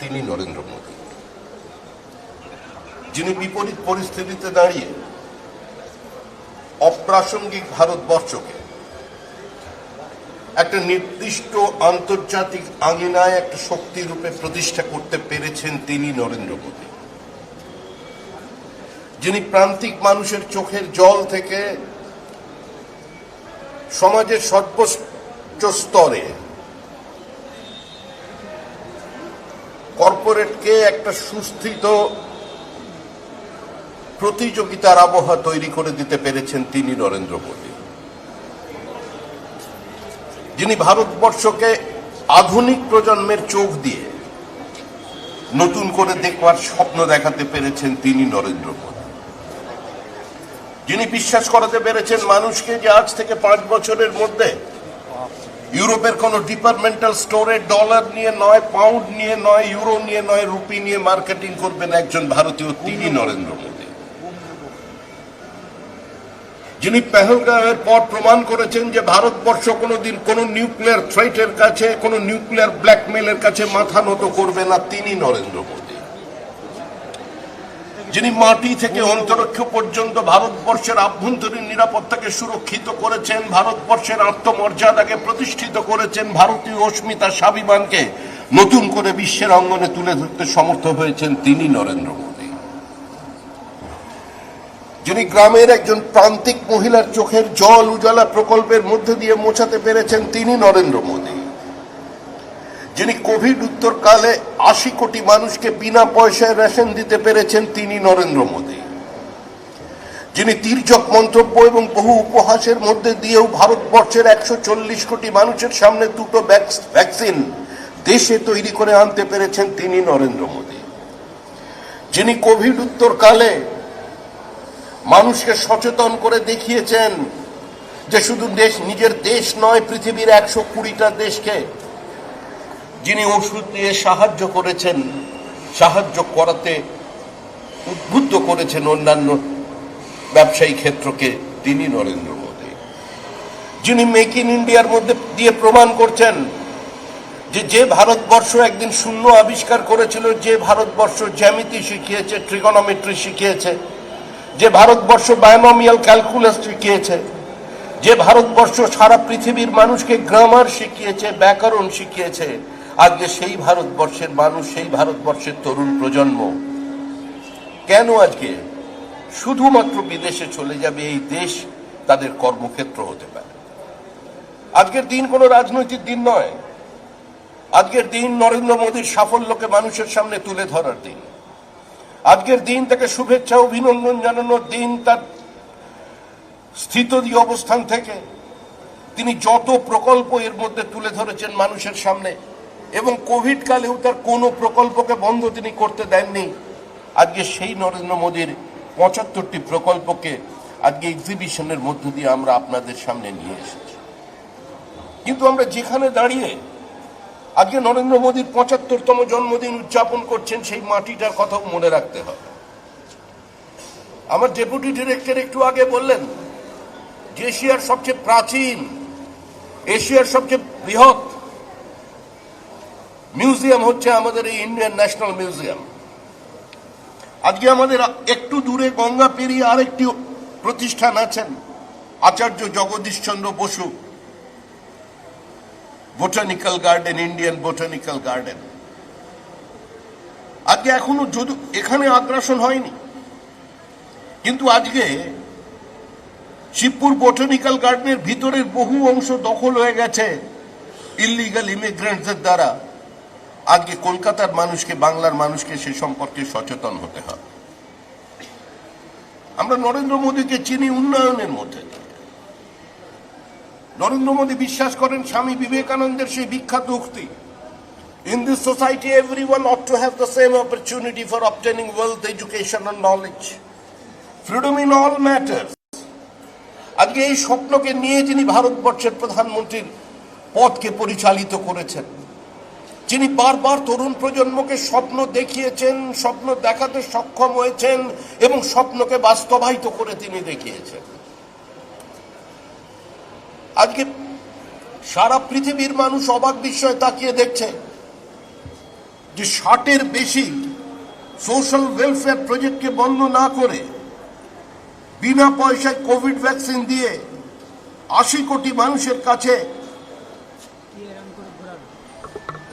তিনি নরেন্দ্র মোদী। যিনি বিপরীত পরিস্থিতিতে দাঁড়িয়ে অপ্রাসঙ্গিক ভারতবর্ষকে একটা নির্দিষ্ট আন্তর্জাতিক আঙিনায় একটা শক্তি রূপে প্রতিষ্ঠা করতে পেরেছেন তিনি নরেন্দ্র মোদী। যিনি প্রান্তিক মানুষের চোখের জল থেকে সমাজের সর্বোচ্চ স্তরে। কর্পোরেটকে একটা সুস্থিত প্রতিযোগিতার আবহাওয়া তৈরি করে দিতে পেরেছেন তিনি নরেন্দ্র মোদী। যিনি ভারতবর্ষকে আধুনিক প্রজন্মের চোখ দিয়ে নতুন করে দেখবার স্বপ্ন দেখাতে পেরেছেন তিনি নরেন্দ্র মোদী। যিনি বিশ্বাস করাতে পেরেছেন মানুষকে যে আজ থেকে পাঁচ বছরের মধ্যে ইউরোপের কোন ডিপার্টমেন্টাল স্টোরে ডলার নিয়ে নয় পাউন্ড নিয়ে নয় ইউরো নিয়ে নয় রুপি নিয়ে মার্কেটিং করবেন একজন ভারতীয় তিনি নরেন্দ্র মোদী। যিনি পেহলগাঁওয়ের পর প্রমাণ করেছেন যে ভারতবর্ষ কোনোদিন কোন নিউক্লিয়ার থ্রেটের কাছে, কোন নিউক্লিয়ার ব্ল্যাকমেলের কাছে মাথা নত করবে না তিনি নরেন্দ্র মোদী। যিনি মাটি থেকে অন্তরক্ষ পর্যন্ত ভারতবর্ষের আভ্যন্তরীণ নিরাপত্তাকে সুরক্ষিত করেছেন, ভারতবর্ষের আত্মমর্যাদাকে প্রতিষ্ঠিত করেছেন ভারতীয় অস্মিতা স্বাভিমানকে নতুন করে বিশ্বের অঙ্গনে তুলে ধরতে সমর্থ হয়েছেন তিনি নরেন্দ্র মোদী। যিনি গ্রামের একজন প্রান্তিক মহিলার চোখের জল উজালা প্রকল্পের মধ্যে দিয়ে মোছাতে পেরেছেন তিনি নরেন্দ্র মোদী। যিনি কোভিড উত্তরকালে আশি কোটি মানুষকে বিনা পয়সায় রেশন দিতে পেরেছেন তিনি নরেন্দ্র মোদী। যিনি তির্যক মন্তব্য এবং বহু উপহাসের মধ্যে দিয়েও ভারতবর্ষের একশো চল্লিশ কোটি মানুষের সামনে দুটো ভ্যাকসিন দেশে তৈরি করে আনতে পেরেছেন তিনি নরেন্দ্র মোদী। যিনি কোভিড উত্তরকালে মানুষকে সচেতন করে দেখিয়েছেন যে শুধু দেশ নিজের দেশ নয়, পৃথিবীর একশো কুড়িটা দেশকে যিনি ওষুধ দিয়ে সাহায্য করেছেন, সাহায্য করাতে উদ্বুদ্ধ করেছেন অন্যান্য ব্যবসায়ী ক্ষেত্রকে, তিনি নরেন্দ্র মোদী। যিনি মেক ইন ইন্ডিয়ার মধ্যে দিয়ে প্রমাণ করছেন যে যে ভারতবর্ষ একদিন শূন্য আবিষ্কার করেছিল, যে ভারতবর্ষ জ্যামিতি শিখিয়েছে ট্রিগোনোমেট্রি শিখিয়েছে, যে ভারতবর্ষ বায়োনমিয়াল ক্যালকুলাস শিখিয়েছে, যে ভারতবর্ষ সারা পৃথিবীর মানুষকে গ্রামার শিখিয়েছে, ব্যাকরণ শিখিয়েছে আজকে সেই ভারতবর্ষের মানুষ, সেই ভারতবর্ষের তরুণ প্রজন্ম, কেন আজকে শুধুমাত্র বিদেশে চলে যাবে এই দেশ, তাদের কর্মক্ষেত্র হতে পারে? আজকের দিন কোনো রাজনৈতিক দিন নয়। আজকের দিন নরেন্দ্র মোদীর সাফল্যকে মানুষের সামনে তুলে ধরার দিন। আজকের দিন তাকে শুভেচ্ছা অভিনন্দন জানানোর দিন তার স্থিতদি অবস্থান থেকে। তিনি যত প্রকল্প এর মধ্যে তুলে ধরেছেন মানুষের সামনে এবং কোভিড কালেও তার কোনো প্রকল্পকে বন্ধ তিনি করতে দেননি। আজকে সেই নরেন্দ্র মোদীর পঁচাত্তরটি প্রকল্পকে আজকে এক্সিবিশনের মধ্য দিয়ে আমরা আপনাদের সামনে নিয়ে এসেছি। কিন্তু আমরা যেখানে দাঁড়িয়ে আজকে নরেন্দ্র মোদীর পঁচাত্তরতম জন্মদিন উদযাপন করছেন, সেই মাটিটার কথাও মনে রাখতে হবে। আমার ডেপুটি ডিরেক্টর একটু আগে বললেন, যে এশিয়ার সবচেয়ে প্রাচীন, এশিয়ার সবচেয়ে বৃহৎ মিউজিয়াম হচ্ছে আমাদের এই ইন্ডিয়ান ন্যাশনাল মিউজিয়াম। আজকে আমাদের একটু দূরে গঙ্গা পেরিয়ে আরেকটি প্রতিষ্ঠান আছেন Acharya Jagadish Chandra Bose. Botanical garden Indian botanical garden আজকে এখনও যদি, এখানে আগ্রাসন হয়নি। কিন্তু আজকে শিবপুর বোটানিক্যাল গার্ডেনের ভিতরের বহু অংশ দখল হয়ে গেছে ইলিগাল ইমিগ্রেন্টদের দ্বারা। আজকে কলকাতার মানুষকে, বাংলার মানুষকে সে সম্পর্কে সচেতন হতে হবে। আমরা নরেন্দ্র মোদীকে চিনি উন্নয়নের মধ্যে নরেন্দ্র মোদী বিশ্বাস করেন স্বামী বিবেকানন্দের সেই বিখ্যাত উক্তি in this society every one ought to have the same opportunity for obtaining wealth education and knowledge freedom in all matters আজকে এই স্বপ্নকে নিয়ে যিনি ভারতবর্ষের প্রধানমন্ত্রীর পদকে পরিচালিত করেছেন। যিনি বারবার তরুণ প্রজন্মকে স্বপ্ন দেখিয়েছেন, স্বপ্ন দেখাতে সক্ষম হয়েছেন এবং স্বপ্নকে বাস্তবায়িত করে তিনি দেখিয়েছেন। আজকে সারা পৃথিবীর মানুষ অবাক বিস্ময়ে তাকিয়ে দেখছে যে ষাটের বেশি সোশ্যাল ওয়েলফেয়ার প্রজেক্টকে বন্ধ না করে বিনা পয়সায় কোভিড ভ্যাকসিন দিয়ে আশি কোটি মানুষের কাছে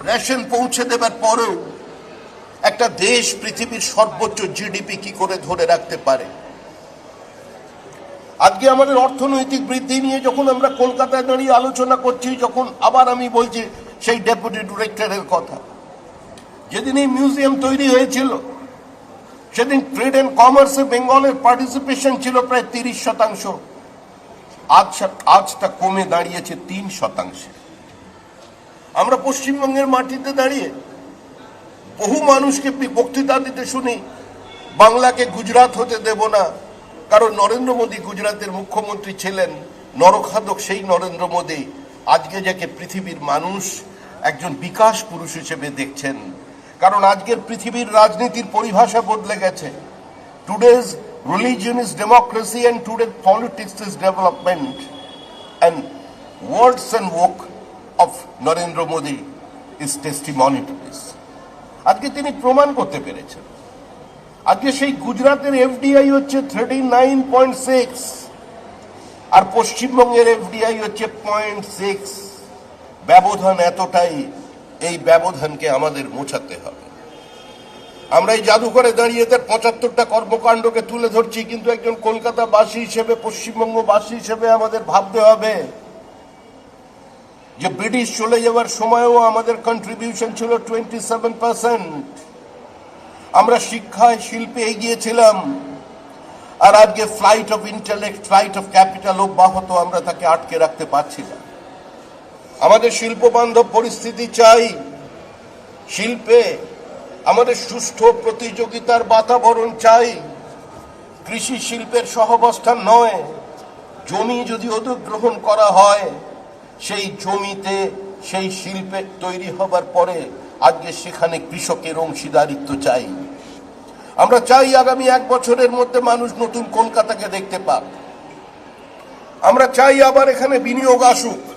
রেশন পৌঁছে দেবার পরেও একটা দেশ পৃথিবীর সর্বোচ্চ জিডিপি কি করে ধরে রাখতে পারে? আজকে আমাদের অর্থনৈতিক বৃদ্ধি নিয়ে যখন আমরা কলকাতায় দাঁড়িয়ে আলোচনা করছি, যখন আবার আমি বলছি সেই ডেপুটি ডিরেক্টরের কথা, যেদিন এই মিউজিয়াম তৈরি হয়েছিল, সেদিন ট্রেড অ্যান্ড কমার্সে বেঙ্গলের পার্টিসিপেশন ছিল প্রায় তিরিশ শতাংশ, আজ আজ তা কমে দাঁড়িয়েছে তিন শতাংশে। আমরা পশ্চিমবঙ্গের মাটিতে দাঁড়িয়ে বহু মানুষকে বক্তৃতা দিতে শুনি। বাংলাকে গুজরাট হতে দেব না। কারণ নরেন্দ্র মোদী গুজরাটের মুখ্যমন্ত্রী ছিলেন। নরখাদক সেই নরেন্দ্র মোদী আজকে যাকে পৃথিবীর মানুষ একজন বিকাশ পুরুষ হিসেবে দেখছেন। কারণ আজকের পৃথিবীর রাজনীতির পরিভাষা বদলে গেছে। Today's religion is democracy and today politics is development and words and work of Narendra Modi is testimony to this আজকে তিনি প্রমাণ করতে পেরেছেন। আজকে সেই গুজরাটের এফডিআই হচ্ছে থার্টি নাইন পয়েন্ট সিক্স আর পশ্চিমবঙ্গের এফডিআই হচ্ছে পয়েন্ট সিক্স ব্যবধান এতটাই, এই ব্যবধানকে আমাদের মোছাতে হবে। আমরা এই জাদুঘরে দাঁড়িয়ে তার পঁচাত্তরটা কর্মকাণ্ডকে তুলে ধরছি, কিন্তু একজন কলকাতাবাসী হিসেবে, পশ্চিমবঙ্গবাসী হিসেবে আমাদের ভাবতে হবে যে ব্রিটিশ চলে যাওয়ার সময়ও আমাদের কন্ট্রিবিউশন ছিল টোয়েন্টি সেভেন পার্সেন্ট আমরা শিক্ষায় শিল্পে এগিয়েছিলাম আর আজকে flight of intellect flight of capital অব্যাহত আমরা তাকে আটকে রাখতে পারছি না। আমাদের শিল্প বান্ধব পরিস্থিতি চাই। শিল্পে আমাদের সুষ্ঠু প্রতিযোগিতার বাতাবরণ চাই। কৃষি শিল্পের সহাবস্থান নয়। জমি যদি অধিগ্রহণ করা হয় সেই জমিতে, সেই শিল্পে তৈরি হবার পরে আজকে সেখানে কৃষকের অংশীদারিত্ব চাই। আমরা চাই আগামী এক বছরের মধ্যে মানুষ নতুন কলকাতাকে দেখতে পাক। আমরা চাই আবার এখানে বিনিয়োগ আসুক।